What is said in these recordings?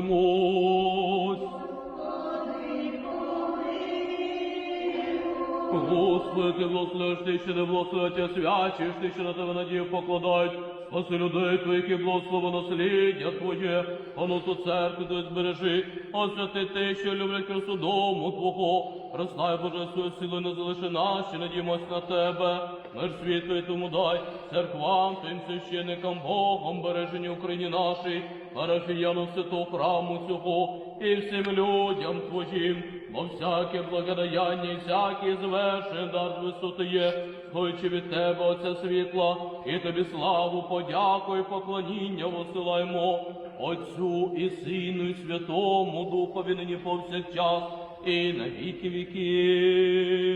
молимось. Господи, ти благословиш, ти ще не благословиш, свячиш, ти ще на тебе надію покладають. Спаси людей твоїх і благослови насліддя Твоє, а ну ту церкву ти збережи, освяти ти, що люблять красу дому Твого. Рознай Боже свою силу, не залиши нас, що надіємось на Тебе. Мир світу і тому дай, церквам, тим священникам, Богом, бережені Україні нашій, парафіянам святого храму цього, і всім людям Твоїм, бо всяке благодаяння і всякий звершен дар висоти є, сходячи від Тебе, Отця світла, і Тобі славу, подяку і поклоніння посилаємо Отцю і Сину, і Святому Духові нині повсякчас, і на віки віків.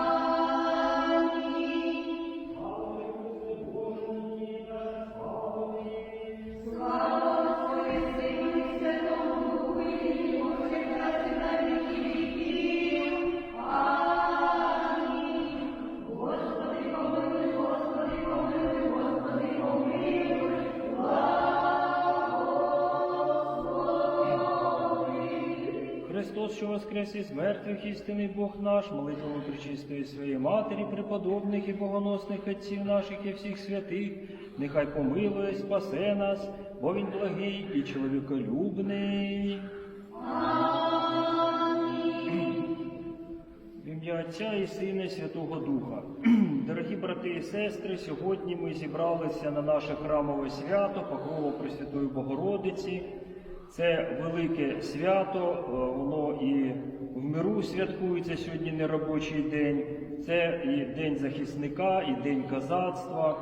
Що воскрес із мертвих, істинний Бог наш, молитвами причистої своєї матері, преподобних і богоносних отців наших і всіх святих, нехай помилує, спасе нас, бо він благий і чоловіколюбний. В ім'я Отця і Сина і Святого Духа. Дорогі брати і сестри, сьогодні ми зібралися на наше храмове свято Покрову Пресвятої Богородиці. Це велике свято, е, воно і в миру святкується сьогодні неробочий день. Це і День захисника, і День козацтва.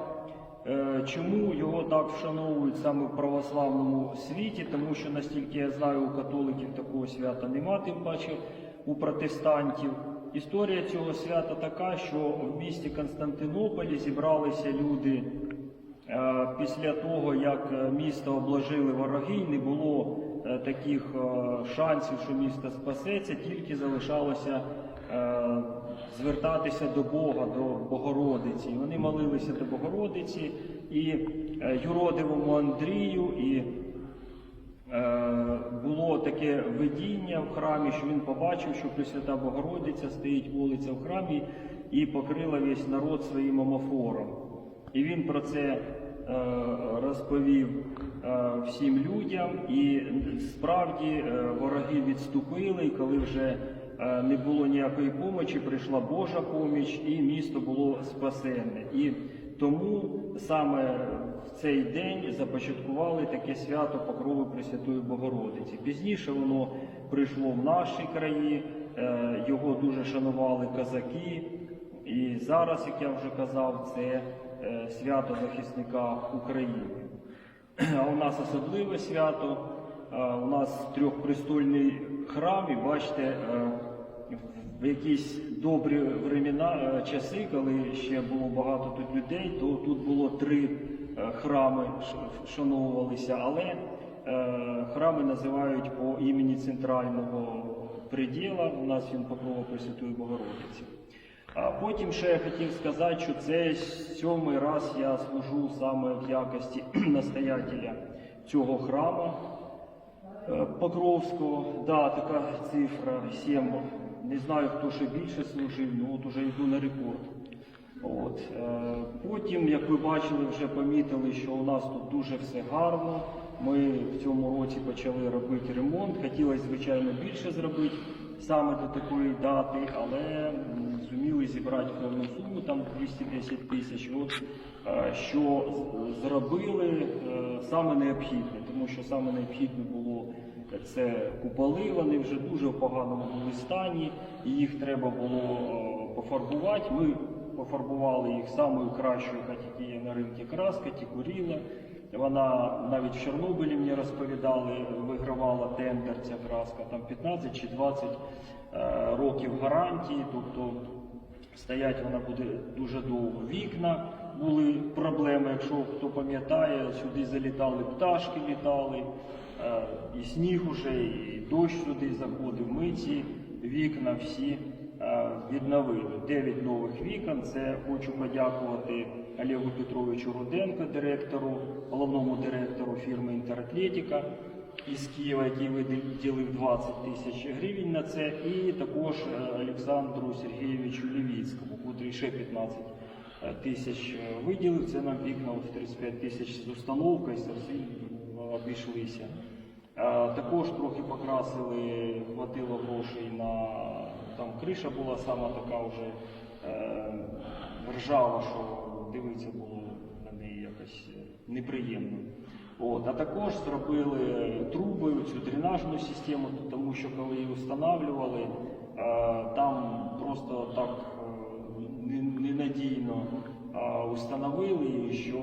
Е, Чому його так вшановують саме в православному світі? Тому що, настільки я знаю, у католиків такого свята нема, тим паче у протестантів. Історія цього свята така, що в місті Константинополі зібралися люди після того, як е, місто обложили вороги, не було е, таких е, шансів, що місто спасеться, тільки залишалося е, звертатися до Бога, до Богородиці. Вони молилися до Богородиці і е, юродивому Андрію, і Е, було таке видіння в храмі, що він побачив, що Пресвята Богородиця стоїть вулиця в храмі і покрила весь народ своїм омофором. І він про це е, розповів е, всім людям, і справді е, вороги відступили, і коли вже е, не було ніякої помочі, прийшла Божа поміч, і місто було спасене. І тому саме в цей день започаткували таке свято Покрови Пресвятої Богородиці. Пізніше воно прийшло в наші краї, е, його дуже шанували козаки. І зараз, як я вже казав, це е, свято захисника України. А у нас особливе свято. е, У нас трьохпрестольний храм, і бачите, е, в якісь добрі времена, е, часи, коли ще було багато тут людей, то тут було три е, храми вшановувалися, але е, храми називають по імені центрального приділа. У нас він Покрова Пресвятої Богородиці. А потім ще я хотів сказати, що це сьомий раз я служу саме в якості настоятеля цього храму е, Покровського. Да, така цифра 7. Не знаю, хто ще більше служив, ну от уже йду на рекорд. От. е, Потім, як ви бачили, вже помітили, що у нас тут дуже все гарно. Ми в цьому році почали робити ремонт. Хотілося, звичайно, більше зробити саме до такої дати, але зуміли зібрати повну суму, там 210 тисяч. От, е, що зробили е, саме необхідне, тому що саме необхідне було це куполи, вони вже дуже в поганому були стані, і їх треба було е, пофарбувати. Ми пофарбували їх самою кращою, яка тільки є на ринку краска, тікуріла. Вона навіть в Чорнобилі мені розповідали, вигравала тендер ця краска, там 15 чи 20 е, років гарантії, тобто стоять вона буде дуже довго. Вікна були проблеми, якщо хто пам'ятає, сюди залітали пташки, літали, е, і сніг уже, і дощ сюди заходив. Ми вікна всі відновили. Дев'ять нових вікон. Це хочу подякувати Олегу Петровичу Руденко, директору, головному директору фірми Інтератлетіка із Києва, який виділив 20 тисяч гривень на це, і також е, Олександру Сергійовичу Лівіцькому, котрий ще 15 е, тисяч е, виділив. Це нам вікна в 35 тисяч з установкою, обійшлися. Е, Також трохи покрасили, хватило грошей на там криша була сама така вже е, ржава, що дивитися було на неї якось е, неприємно. От, а також зробили труби, цю дренажну систему, тому що коли її встановлювали, е, там просто так е, ненадійно е, установили, що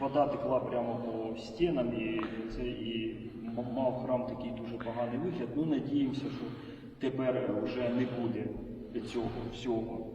вода текла прямо по стінам, і це і мав храм такий дуже поганий вигляд. Ну, надіємося, що тепер вже не буде цього всього.